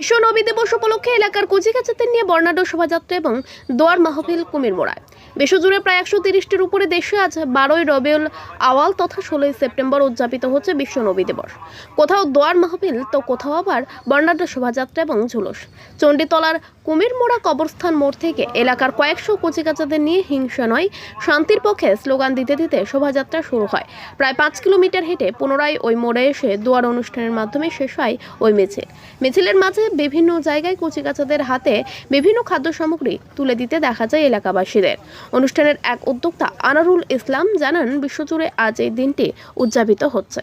বিশ্ব নবী দিবস উপলক্ষে এলাকার কচিকাচাদের নিয়ে বর্ণাঢ্য শোভাযাত্রা এবং দোয়ার মাহফিল কুমির মোড়ায় বিশ্বজুড়ে প্রায় একশো তিরিশটির উপরে দেশে আজ বারোই রবিউল আওয়াল তথা ষোলোই সেপ্টেম্বর উদযাপিত হচ্ছে বিশ্ব নবী দিবস। কোথাও দোয়ার মাহফিল, তো কোথাও আবার বর্ণাঢ্য শোভাযাত্রা এবং ঝুলুস। চণ্ডীতলার কুমির মোড়া কবরস্থান মোড় থেকে এলাকার কয়েকশো কচিকাচাদের নিয়ে হিংসা নয়, শান্তির পক্ষে স্লোগান দিতে দিতে শোভাযাত্রা শুরু হয়। প্রায় পাঁচ কিলোমিটার হেঁটে পুনরায় ওই মোড়ে এসে দোয়ার অনুষ্ঠানের মাধ্যমে শেষ হয় ওই মিছিল। মিছিলের মাঝে বিভিন্ন জায়গায় কচিকাচাদের হাতে বিভিন্ন খাদ্য সামগ্রী তুলে দিতে দেখা যায় এলাকাবাসীদের। অনুষ্ঠানের এক উদ্যোক্তা আনারুল ইসলাম জানান, বিশ্বজুড়ে আজ এই দিনটি উদযাপিত হচ্ছে।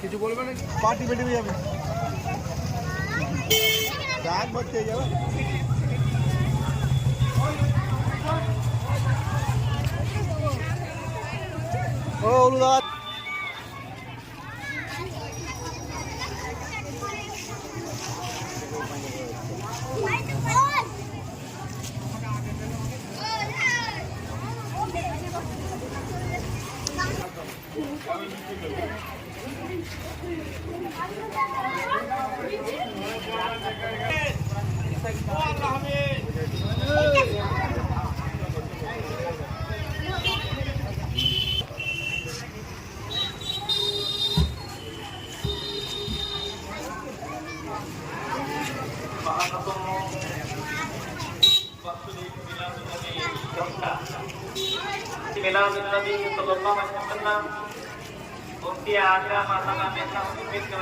কিছু বলবে না পার্টি বেটে যাবে। ডাক বাচ্চা যাবে। ও অনুদান ও আল্লাহ হামিদ النبي صلى الله عليه وسلم উনটি আগ্রা মাতা নামে সংস্কৃত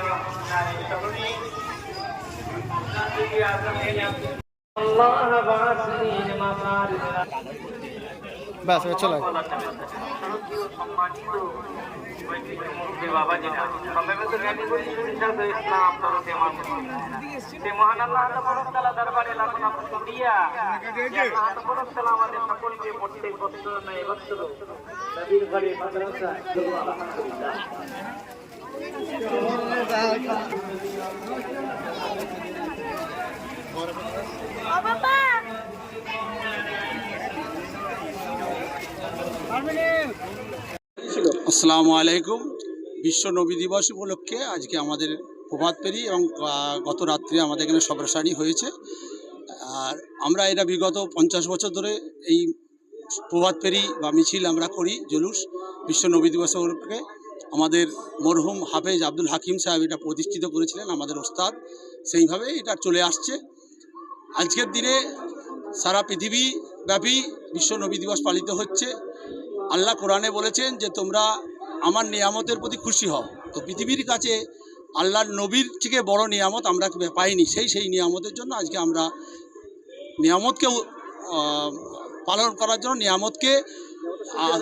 الله بعثني لمطار ব্যাস এবার চলো। সকলকে প্রত্যেক বছর নয় বছর নবীর ঘরে মাদ্রাসা আসসালামু আলাইকুম। বিশ্ব নবী দিবস উপলক্ষে আজকে আমাদের প্রভাত পেরি এবং গত রাত্রে আমাদের এখানে সবরাসানি হয়েছে। আর আমরা এটা বিগত পঞ্চাশ বছর ধরে এই প্রভাত পেরি বা মিছিল আমরা করি, জুলুস। বিশ্ব নবী দিবস উপলক্ষে আমাদের মরহুম হাফেজ আব্দুল হাকিম সাহেব এটা প্রতিষ্ঠিত করেছিলেন, আমাদের ওস্তাদ। সেইভাবে এটা চলে আসছে। আজকের দিনে সারা পৃথিবী ব্যাপী বিশ্ব নবী দিবস পালিত হচ্ছে। আল্লাহ কোরআনে বলেছেন যে, তোমরা আমার নিয়ামতের প্রতি খুশি হও। তো পৃথিবীর কাছে আল্লাহর নবীর থেকে বড় নিয়ামত আমরা পাইনি। সেই সেই নিয়ামতের জন্য আজকে আমরা নিয়ামতকে পালন করার জন্য নিয়ামতকে আহ,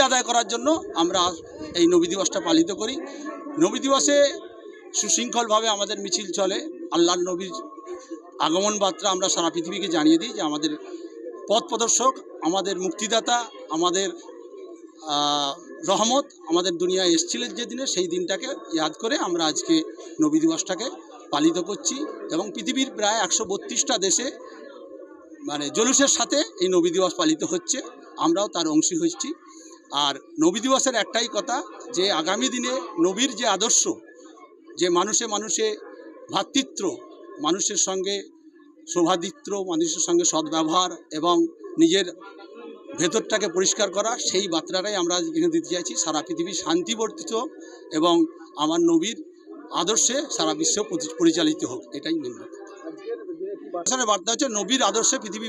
আদায় করার জন্য আমরা এই নবী দিবসটা পালিত করি। নবী দিবসে সুশৃঙ্খলভাবে আমাদের মিছিল চলে। আল্লাহর নবীর আগমন বার্তা আমরা সারা পৃথিবীকে জানিয়ে দিই যে আমাদের পথ প্রদর্শক আমাদের মুক্তিদাতা আমাদের রহমত আমাদের দুনিয়ায় এসেছিলেন যে দিনে সেই দিনটাকে ইয়াদ করে আমরা আজকে নবী দিবসটাকে পালিত করছি এবং পৃথিবীর প্রায় একশো বত্রিশটা দেশে মানে জলুসের সাথে এই নবী দিবস পালিত হচ্ছে। আমরাও তার অংশী হচ্ছি আর নবী দিবসের একটাই কথা, যে আগামী দিনে নবীর যে আদর্শ, যে মানুষে মানুষে ভ্রাতৃত্ব, মানুষের সঙ্গে সৌভাদিত্র মানুষের সঙ্গে সদ্ব্যবহার এবং নিজের ভেতরটাকে পরিষ্কার করা, সেই বার্তাটাই আমরা এখানে দিতে চাইছি। সারা পৃথিবী শান্তিবর্তিত এবং আমার নবীর আদর্শে সারা বিশ্ব পরিচালিত হোক, এটাই মেন আসলে বার্তা হচ্ছে নবীর আদর্শে পৃথিবী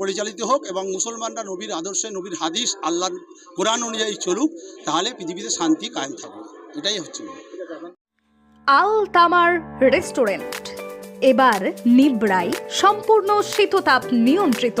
পরিচালিত হোক এবং মুসলমানরা নবীর আদর্শে, নবীর হাদিস, আল্লাহর কোরআন অনুযায়ী চলুক, তাহলে পৃথিবীতে শান্তি কায়েম থাকবে। এটাই হচ্ছে। আল তামার রেস্টুরেন্ট। এবার নিবড়াই সম্পূর্ণ শীততাপ নিয়ন্ত্রিত।